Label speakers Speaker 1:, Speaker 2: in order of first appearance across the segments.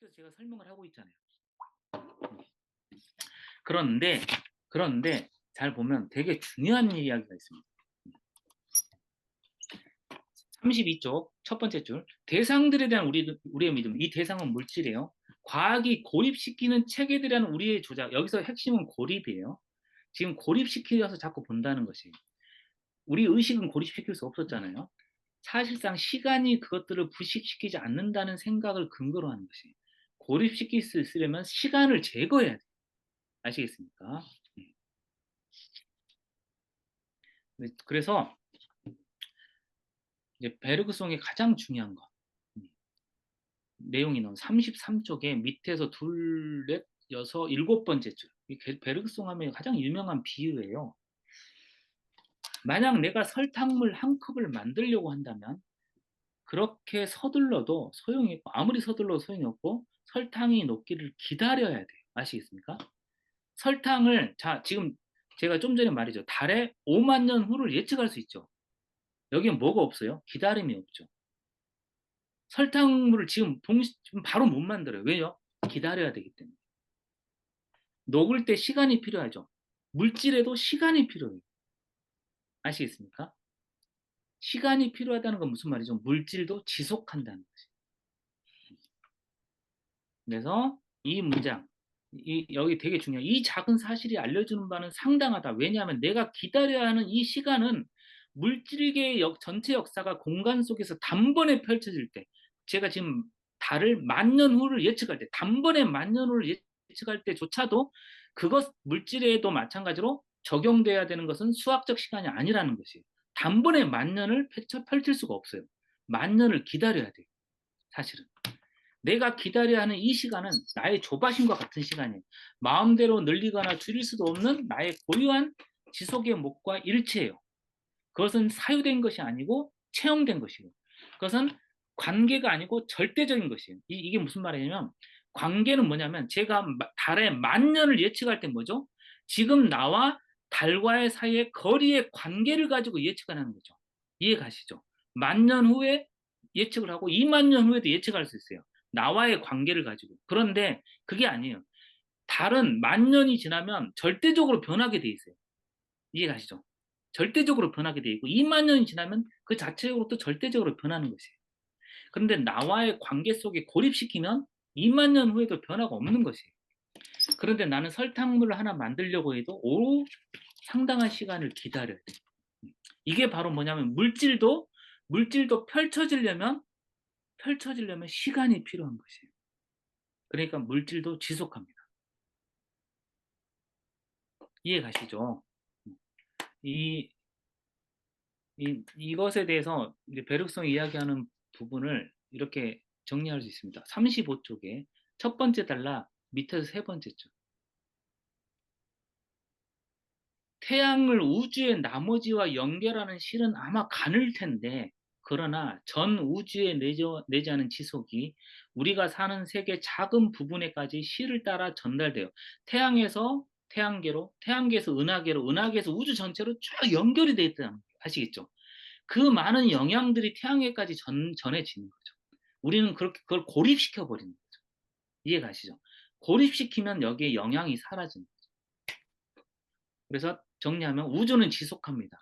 Speaker 1: 고립시켜서 제가 설명을 하고 있잖아요. 그런데 그런데 잘 보면 되게 중요한 이야기가 있습니다. 32쪽 첫 번째 줄 대상들에 대한 우리, 우리의 믿음 이 대상은 물질이에요. 과학이 고립시키는 체계들에 대한 우리의 조작 여기서 핵심은 고립이에요. 지금 고립시키려서 자꾸 본다는 것이 우리 의식은 고립시킬 수 없었잖아요. 사실상 시간이 그것들을 부식시키지 않는다는 생각을 근거로 하는 것이 고립시킬 수 있으려면 시간을 제거해야 돼요. 아시겠습니까? 네, 그래서 이제 베르그송의 가장 중요한 것 음, 내용이 나온 33쪽에 밑에서 둘, 넷, 여섯, 일곱 번째 줄 베르그송 하면 가장 유명한 비유예요. 만약 내가 설탕물 한 컵을 만들려고 한다면 그렇게 서둘러도 소용이 없고 아무리 서둘러도 소용이 없고 설탕이 녹기를 기다려야 돼요. 아시겠습니까? 설탕을 자 지금 제가 좀 전에 말이죠. 달에 5만 년 후를 예측할 수 있죠. 여기엔 뭐가 없어요? 기다림이 없죠. 설탕물을 지금 동시 바로 못 만들어요. 왜요? 기다려야 되기 때문에. 녹을 때 시간이 필요하죠. 물질에도 시간이 필요해요. 아시겠습니까? 시간이 필요하다는 건 무슨 말이죠? 물질도 지속한다는 것이. 그래서 이 문장, 이, 여기 되게 중요해요. 이 작은 사실이 알려주는 바는 상당하다. 왜냐하면 내가 기다려야 하는 이 시간은 물질계의 역, 전체 역사가 공간 속에서 단번에 펼쳐질 때, 제가 지금 달을 만년 후를 예측할 때, 단번에 만년 후를 예측할 때조차도 그것 물질에도 마찬가지로 적용돼야 되는 것은 수학적 시간이 아니라는 것이에요. 단번에 만 년을 펼쳐, 펼칠 수가 없어요. 만 년을 기다려야 돼요. 사실은. 내가 기다려야 하는 이 시간은 나의 조바심과 같은 시간이에요. 마음대로 늘리거나 줄일 수도 없는 나의 고유한 지속의 목과 일체예요. 그것은 사유된 것이 아니고 체험된 것이고 그것은 관계가 아니고 절대적인 것이에요. 이, 게 무슨 말이냐면 관계는 뭐냐면 제가 달에 만 년을 예측할 때 뭐죠? 지금 나와 달과의 사이의 거리의 관계를 가지고 예측하는 거죠. 이해 가시죠? 만년 후에 예측을 하고 2만 년 후에도 예측할 수 있어요. 나와의 관계를 가지고. 그런데 그게 아니에요. 달은 만 년이 지나면 절대적으로 변하게 돼 있어요. 이해 가시죠? 절대적으로 변하게 돼 있고 2만 년이 지나면 그 자체적으로 또 절대적으로 변하는 것이에요. 그런데 나와의 관계 속에 고립시키면 2만 년 후에도 변화가 없는 것이에요. 그런데 나는 설탕물을 하나 만들려고 해도 오 상당한 시간을 기다려야 돼. 이게 바로 뭐냐면 물질도 물질도 펼쳐지려면 펼쳐지려면 시간이 필요한 것이에요. 그러니까 물질도 지속합니다. 이해 가시죠? 이, 이 이것에 대해서 이제 배륵성이 이야기하는 부분을 이렇게 정리할 수 있습니다. 35쪽에 첫 번째 달라 밑에서 세 번째 줄. 태양을 우주의 나머지와 연결하는 실은 아마 가늘 텐데 그러나 전 우주에 내재하는 지속이 우리가 사는 세계 작은 부분에까지 실을 따라 전달돼요. 태양에서 태양계로, 태양계에서 은하계로, 은하계에서 우주 전체로 쭉 연결이 되어 있다는 거 아시겠죠? 그 많은 영향들이 태양계까지 전, 전해지는 거죠. 우리는 그렇게 그걸 고립시켜 버리는 거죠. 이해 가시죠? 고립시키면 여기에 영향이 사라지는 거죠. 그래서 정리하면 우주는 지속합니다.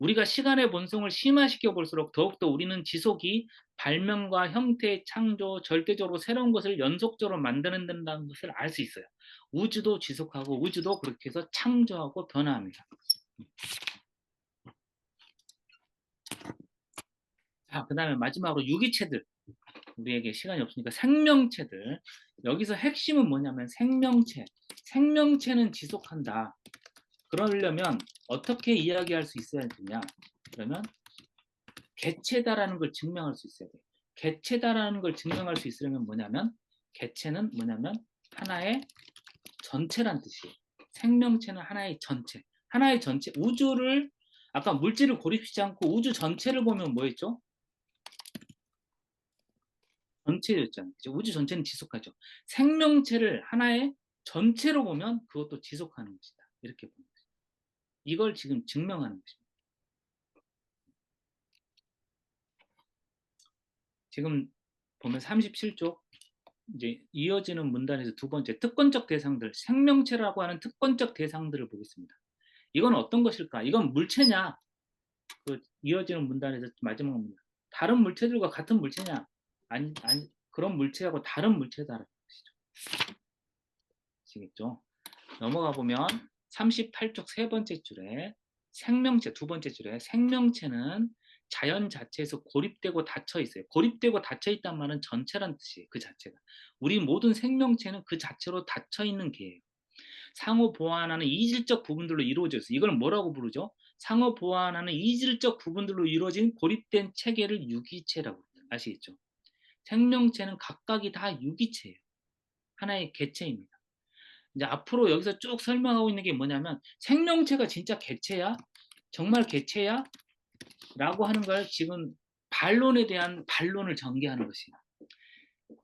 Speaker 1: 우리가 시간의 본성을 심화시켜 볼수록 더욱더 우리는 지속이 발명과 형태, 창조, 절대적으로 새로운 것을 연속적으로 만드는 다는 것을 알 수 있어요. 우주도 지속하고 우주도 그렇게 해서 창조하고 변화합니다. 자, 그 다음에 마지막으로 유기체들. 우리에게 시간이 없으니까 생명체들. 여기서 핵심은 뭐냐면 생명체. 생명체는 지속한다. 그러려면 어떻게 이야기할 수 있어야 되냐? 그러면 개체다라는 걸 증명할 수 있어야 돼요. 개체다라는 걸 증명할 수 있으려면 뭐냐면 개체는 뭐냐면 하나의 전체란 뜻이에요. 생명체는 하나의 전체. 하나의 전체. 우주를 아까 물질을 고립시키지 않고 우주 전체를 보면 뭐였죠? 전체였잖아요. 우주 전체는 지속하죠. 생명체를 하나의 전체로 보면 그것도 지속하는 것이다. 이렇게 거죠. 이걸 지금 증명하는 것입니다. 지금 보면 37쪽 이제 이어지는 문단에서 두 번째 특권적 대상들, 생명체라고 하는 특권적 대상들을 보겠습니다. 이건 어떤 것일까? 이건 물체냐? 그 이어지는 문단에서 마지막 문단. 다른 물체들과 같은 물체냐? 아니, 아니 그런 물체하고 다른 물체다라는 것이죠. 아시겠죠? 넘어가 보면 38쪽 세 번째 줄에 생명체 두 번째 줄에 생명체는 자연 자체에서 고립되고 닫혀 있어요. 고립되고 닫혀 있단 말은 전체란 뜻이에요. 그 자체가. 우리 모든 생명체는 그 자체로 닫혀 있는 개예요. 상호 보완하는 이질적 부분들로 이루어져 있어요. 이걸 뭐라고 부르죠? 상호 보완하는 이질적 부분들로 이루어진 고립된 체계를 유기체라고 아시겠죠? 생명체는 각각이 다 유기체예요. 하나의 개체입니다. 이제 앞으로 여기서 쭉 설명하고 있는 게 뭐냐면 생명체가 진짜 개체야? 정말 개체야? 라고 하는 걸 지금 반론에 대한 반론을 전개하는 것이에요.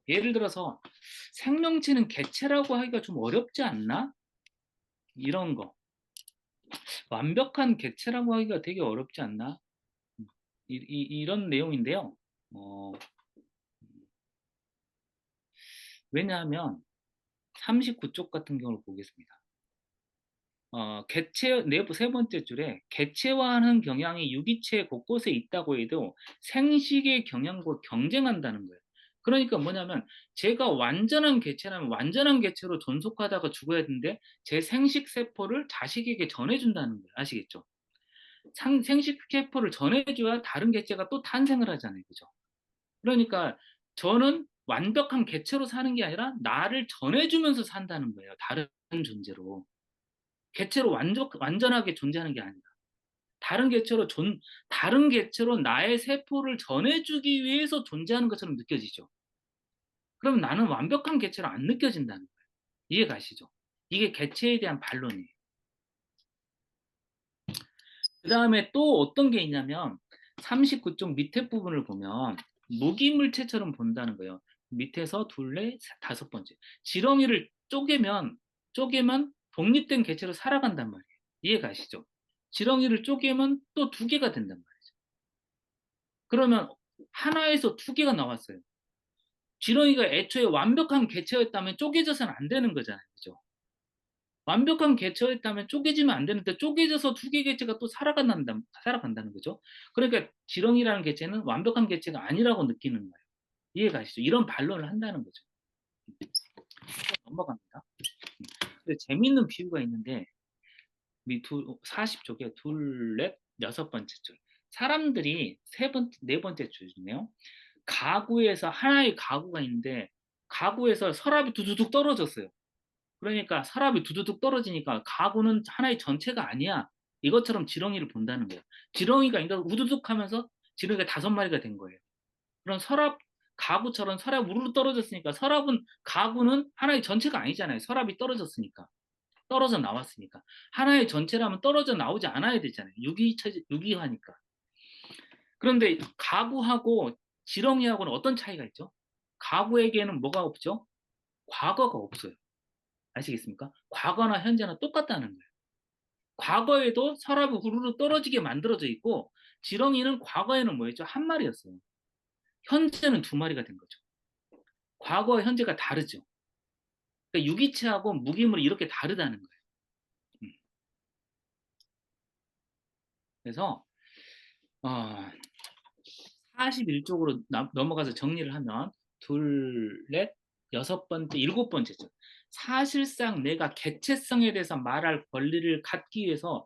Speaker 1: 예를 들어서 생명체는 개체라고 하기가 좀 어렵지 않나? 이런 거. 완벽한 개체라고 하기가 되게 어렵지 않나? 이, 이, 런 내용인데요. 어, 왜냐하면 39쪽 같은 경우를 보겠습니다. 어, 개체 네, 세 번째 줄에 개체화하는 경향이 유기체 곳곳에 있다고 해도 생식의 경향과 경쟁한다는 거예요. 그러니까 뭐냐면 제가 완전한 개체라면 완전한 개체로 존속하다가 죽어야 되는데 제 생식 세포를 자식에게 전해준다는 거예요. 아시겠죠? 상, 생식 세포를 전해줘야 다른 개체가 또 탄생을 하잖아요. 그죠? 그러니까 저는 완벽한 개체로 사는 게 아니라 나를 전해주면서 산다는 거예요. 다른 존재로. 개체로 완전, 완전하게 존재하는 게 아니라. 다른 개체로 존, 다른 개체로 나의 세포를 전해주기 위해서 존재하는 것처럼 느껴지죠. 그럼 나는 완벽한 개체로 안 느껴진다는 거예요. 이해 가시죠? 이게 개체에 대한 반론이에요. 그 다음에 또 어떤 게 있냐면 39쪽 밑에 부분을 보면 무기물체처럼 본다는 거예요. 밑에서 둘레 다섯 번째. 지렁이를 쪼개면 쪼개면 독립된 개체로 살아간단 말이에요. 이해 가시죠? 지렁이를 쪼개면 또 두 개가 된단 말이죠. 그러면 하나에서 두 개가 나왔어요. 지렁이가 애초에 완벽한 개체였다면 쪼개져서는 안 되는 거잖아요. 그죠? 완벽한 개체였다면 쪼개지면 안 되는데 쪼개져서 두 개 개체가 또 살아간다, 살아간다는 거죠. 그러니까 지렁이라는 개체는 완벽한 개체가 아니라고 느끼는 거예요. 이해 가시죠? 이런 반론을 한다는 거죠. 넘어갑니다. 근데 재미있는 비유가 있는데 이 두, 40쪽에 둘, 넷, 여섯 번째 줄. 사람들이 세 번째, 네 번째 줄이네요. 가구에서 하나의 가구가 있는데 가구에서 서랍이 두두둑 떨어졌어요. 그러니까 서랍이 두두둑 떨어지니까 가구는 하나의 전체가 아니야. 이것처럼 지렁이를 본다는 거예요. 지렁이가 그러니까 우두둑 하면서 지렁이가 다섯 마리가 된 거예요. 그럼 서랍 가구처럼 서랍 우르르 떨어졌으니까 서랍은 가구는 하나의 전체가 아니잖아요. 서랍이 떨어졌으니까. 떨어져 나왔으니까. 하나의 전체라면 떨어져 나오지 않아야 되잖아요. 유기체, 유기화니까. 그런데 가구하고 지렁이하고는 어떤 차이가 있죠? 가구에게는 뭐가 없죠? 과거가 없어요. 아시겠습니까? 과거나 현재나 똑같다는 거예요. 과거에도 서랍이 후루룩 떨어지게 만들어져 있고 지렁이는 과거에는 뭐였죠? 한 마리였어요. 현재는 두 마리가 된 거죠. 과거와 현재가 다르죠. 그러니까 유기체하고 무기물이 이렇게 다르다는 거예요. 음. 그래서 어, 41쪽으로 나, 넘어가서 정리를 하면 둘, 넷, 여섯 번째, 일곱 번째죠. 사실상 내가 개체성에 대해서 말할 권리를 갖기 위해서는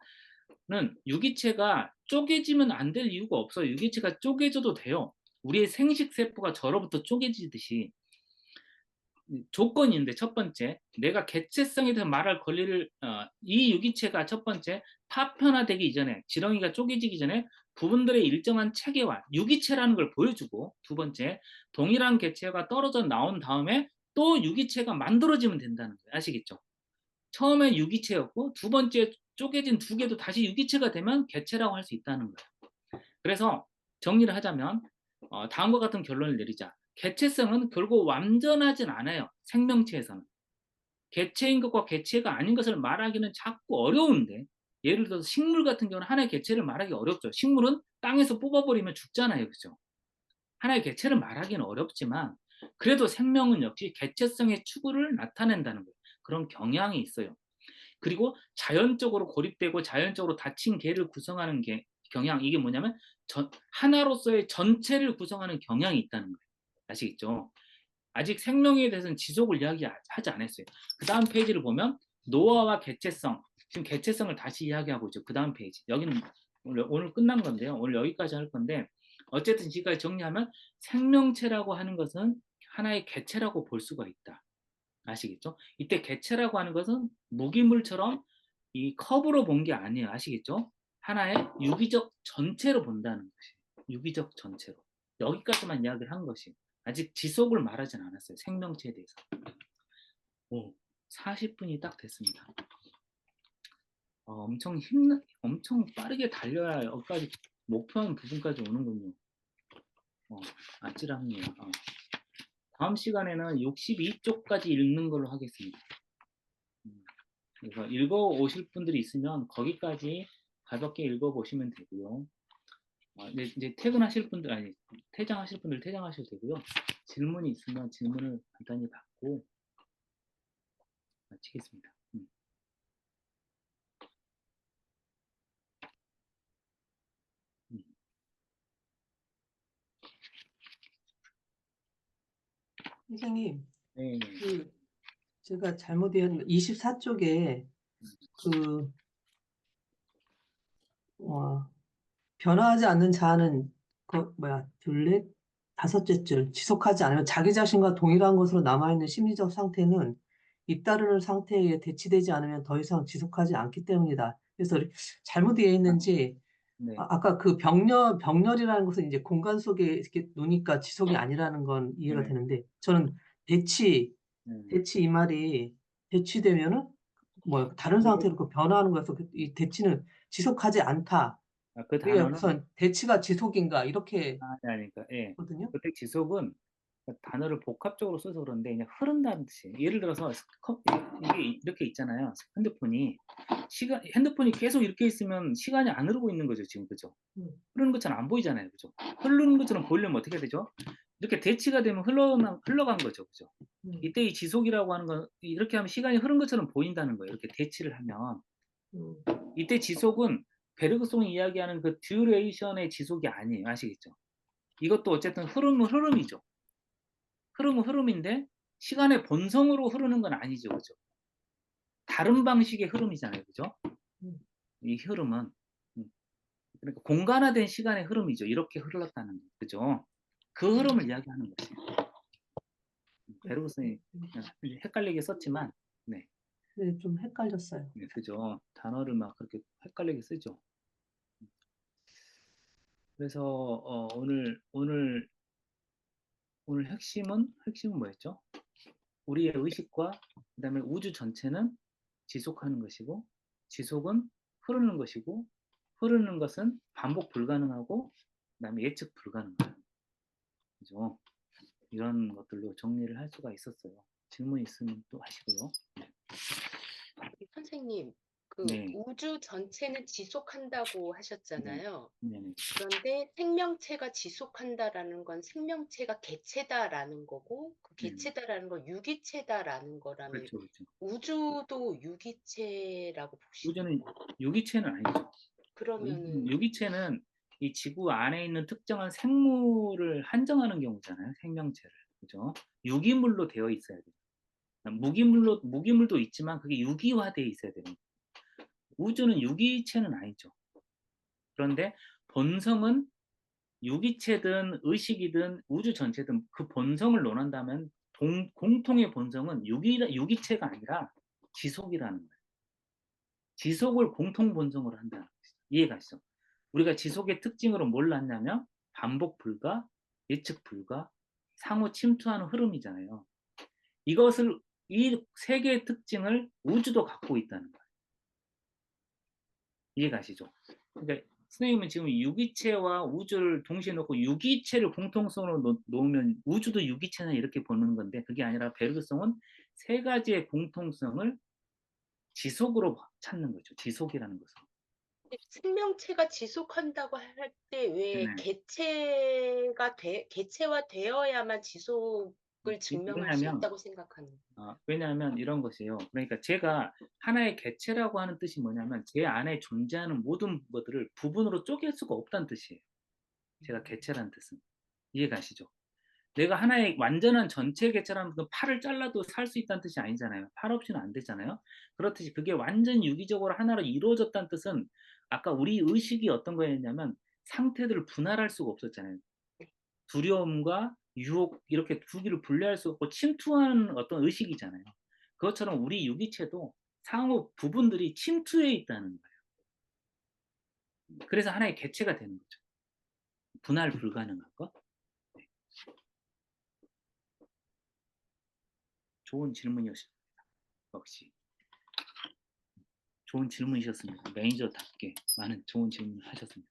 Speaker 1: 유기체가 쪼개지면 안 될 이유가 없어요. 유기체가 쪼개져도 돼요. 우리의 생식 세포가 저로부터 쪼개지듯이 조건인데 첫 번째 내가 개체성에 대해서 말할 권리를 어, 이 유기체가 첫 번째 파편화되기 이전에 지렁이가 쪼개지기 전에 부분들의 일정한 체계와 유기체라는 걸 보여주고 두 번째 동일한 개체가 떨어져 나온 다음에 또 유기체가 만들어지면 된다는 거예요. 아시겠죠? 처음에 유기체였고 두 번째 쪼개진 두 개도 다시 유기체가 되면 개체라고 할 수 있다는 거예요. 그래서 정리를 하자면 어, 다음과 같은 결론을 내리자. 개체성은 결국 완전하진 않아요. 생명체에서는. 개체인 것과 개체가 아닌 것을 말하기는 자꾸 어려운데 예를 들어서 식물 같은 경우는 하나의 개체를 말하기 어렵죠. 식물은 땅에서 뽑아버리면 죽잖아요. 그죠? 하나의 개체를 말하기는 어렵지만 그래도 생명은 역시 개체성의 추구를 나타낸다는 거예요. 그런 경향이 있어요. 그리고 자연적으로 고립되고 자연적으로 닫힌 개를 구성하는 게 경향 이게 뭐냐면 전, 하나로서의 전체를 구성하는 경향이 있다는 거예요. 아시겠죠? 아직 생명에 대해서는 지속을 이야기하지 않았어요. 그 다음 페이지를 보면 노화와 개체성 지금 개체성을 다시 이야기하고 있죠. 그 다음 페이지 여기는 오늘, 오늘 끝난 건데요. 오늘 여기까지 할 건데 어쨌든 지금까지 정리하면 생명체라고 하는 것은 하나의 개체라고 볼 수가 있다. 아시겠죠? 이때 개체라고 하는 것은 무기물처럼 이 컵으로 본 게 아니에요. 아시겠죠? 하나의 유기적 전체로 본다는 것이 유기적 전체로 여기까지만 이야기를 한 것이 아직 지속을 말하진 않았어요. 생명체에 대해서. 오, 40분이 딱 됐습니다. 어, 엄청 힘, 엄청 빠르게 달려야 여기까지 목표한 부분까지 오는군요. 어, 아찔합니다. 어. 다음 시간에는 62쪽까지 읽는 걸로 하겠습니다. 음, 그래서 읽어 오실 분들이 있으면 거기까지 가볍게 읽어 보시면 되고요. 어, 이제, 이제 퇴근하실 분들 아니 퇴장하실 분들 퇴장하셔도 되고요. 질문이 있으면 질문을 간단히 받고 마치겠습니다. 음. 음.
Speaker 2: 선생님,
Speaker 1: 네, 네.
Speaker 2: 그 제가 잘못 이해한 24쪽에 그 어, 변화하지 않는 자아는 그 뭐야 둘넷 다섯째 줄 지속하지 않으면 자기 자신과 동일한 것으로 남아있는 심리적 상태는 잇따르는 상태에 대치되지 않으면 더 이상 지속하지 않기 때문이다. 그래서 잘못 이해했는지
Speaker 1: 네.
Speaker 2: 아, 아까 그 병렬 병렬이라는 것은 이제 공간 속에 이렇게 노니까 지속이 아니라는 건 이해가
Speaker 1: 네.
Speaker 2: 되는데 저는 대치
Speaker 1: 네.
Speaker 2: 대치 이 말이 대치되면은 뭐 다른 상태로 그 변화하는 거여서 그이 대치는 지속하지 않다.
Speaker 1: 아, 그
Speaker 2: 그게
Speaker 1: 단어는
Speaker 2: 우선 대치가 지속인가 이렇게
Speaker 1: 아니 아니까 예.
Speaker 2: 거든요.
Speaker 1: 그때 지속은 단어를 복합적으로 써서 그런데 그냥 흐른다는 뜻이에요. 예를 들어서 컵- 이게 이렇게 있잖아요. 핸드폰이 시간 핸드폰이 계속 이렇게 있으면 시간이 안 흐르고 있는 거죠 지금 그죠?
Speaker 2: 음.
Speaker 1: 흐르는 것처럼 안 보이잖아요, 그죠? 흐르는 것처럼 보이려면 어떻게 되죠? 이렇게 대치가 되면 흘러 흘러간 거죠, 그죠?
Speaker 2: 음,
Speaker 1: 이때 이 지속이라고 하는 건 이렇게 하면 시간이 흐른 것처럼 보인다는 거예요. 이렇게 대치를 하면
Speaker 2: 음,
Speaker 1: 이때 지속은 베르그송이 이야기하는 그 듀레이션의 지속이 아니에요. 아시겠죠? 이것도 어쨌든 흐름은 흐름이죠. 흐름은 흐름인데 시간의 본성으로 흐르는 건 아니죠. 그죠? 다른 방식의 흐름이잖아요. 그죠?
Speaker 2: 음.
Speaker 1: 이 흐름은 음. 그러니까 공간화된 시간의 흐름이죠. 이렇게 흘렀다는 거. 그죠? 그 흐름을 이야기하는 것이에요. 베르그송이
Speaker 2: 음.
Speaker 1: 헷갈리게 썼지만 네.
Speaker 2: 네, 좀 헷갈렸어요.
Speaker 1: 네, 그죠. 단어를 막 그렇게 헷갈리게 쓰죠. 그래서 어, 오늘 오늘 오늘 핵심은 핵심은 뭐였죠? 우리의 의식과 그다음에 우주 전체는 지속하는 것이고 지속은 흐르는 것이고 흐르는 것은 반복 불가능하고 그다음에 예측 불가능하다. 그죠? 이런 것들로 정리를 할 수가 있었어요. 질문 있으면 또 하시고요.
Speaker 3: 선생님, 그
Speaker 1: 네.
Speaker 3: 우주 전체는 지속한다고 하셨잖아요.
Speaker 1: 네 네.
Speaker 3: 그런데 생명체가 지속한다라는 건 생명체가 개체다라는 거고, 그
Speaker 1: 음.
Speaker 3: 개체다라는 건 유기체다라는 거라면
Speaker 1: 그렇죠, 그렇죠.
Speaker 3: 우주도 유기체라고 보시죠.
Speaker 1: 우주는 유기체는 아니죠.
Speaker 3: 그러면은
Speaker 1: 유기체는 이 지구 안에 있는 특정한 생물을 한정하는 경우잖아요. 생명체를. 그죠? 유기물로 되어 있어야 돼요. 무기물로, 무기물도 있지만 그게 유기화되어 있어야 됩니다. 우주는 유기체는 아니죠. 그런데 본성은 유기체든 의식이든 우주 전체든 그 본성을 논한다면 동- 공통의 본성은 유기, 유기체가 아니라 지속이라는 거예요. 지속을 공통 본성으로 한다는 것이죠. 이해가시죠? 우리가 지속의 특징으로 뭘 낳냐면 반복 불가, 예측 불가, 상호 침투하는 흐름이잖아요. 이것을 이 세 개의 특징을 우주도 갖고 있다는 거예요. 이해가시죠? 그러니까 선생님은 지금 유기체와 우주를 동시에 놓고 유기체를 공통성으로 놓, 놓으면 우주도 유기체나 이렇게 보는 건데 그게 아니라 베르그성은 세 가지의 공통성을 지속으로 찾는 거죠. 지속이라는 것은.
Speaker 3: 생명체가 지속한다고 할 때왜
Speaker 1: 네.
Speaker 3: 개체가 돼, 개체화 되어야만 지속 이 증명할 수
Speaker 1: 왜냐하면
Speaker 3: 있다고 생각하는
Speaker 1: 어, 왜냐하면 이런 것이에요. 그러니까 제가 하나의 개체라고 하는 뜻이 뭐냐면 제 안에 존재하는 모든 것들을 부분으로 쪼갤 수가 없다는 뜻이에요. 제가 개체라는 뜻은 이해가시죠? 내가 하나의 완전한 전체 개체라는 건 팔을 잘라도 살 수 있다는 뜻이 아니잖아요. 팔 없이는 안 되잖아요. 그렇듯이 그게 완전 유기적으로 하나로 이루어졌다는 뜻은 아까 우리 의식이 어떤 거였냐면 상태들을 분할할 수가 없었잖아요. 두려움과 유혹 이렇게 두 개를 분리할 수 없고 침투하는 어떤 의식이잖아요. 그것처럼 우리 유기체도 상호 부분들이 침투해 있다는 거예요. 그래서 하나의 개체가 되는 거죠. 분할 불가능한 것. 네. 좋은 질문이었습니다. 역시 좋은 질문이셨습니다. 매니저답게 많은 좋은 질문을 하셨습니다.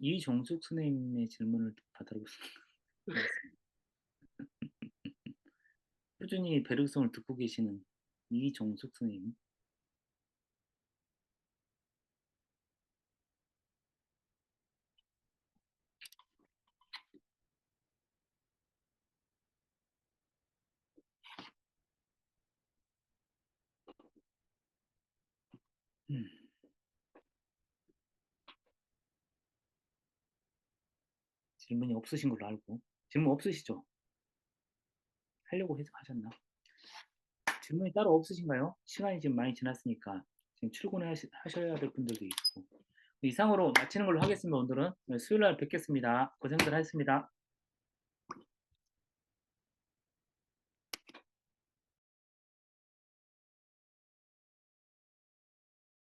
Speaker 1: 이종숙 선생님의 질문을 받아보겠습니다. 꾸준히 배려성을 듣고 계시는 이종숙 선생님. 음. 질문이 없으신 걸로 알고 질문 없으시죠? 하려고 하셨나? 질문이 따로 없으신가요? 시간이 지금 많이 지났으니까 지금 출근을 하시, 하셔야 될 분들도 있고 이상으로 마치는 걸로 하겠습니다. 오늘은 수요일 날 뵙겠습니다. 고생들 하셨습니다.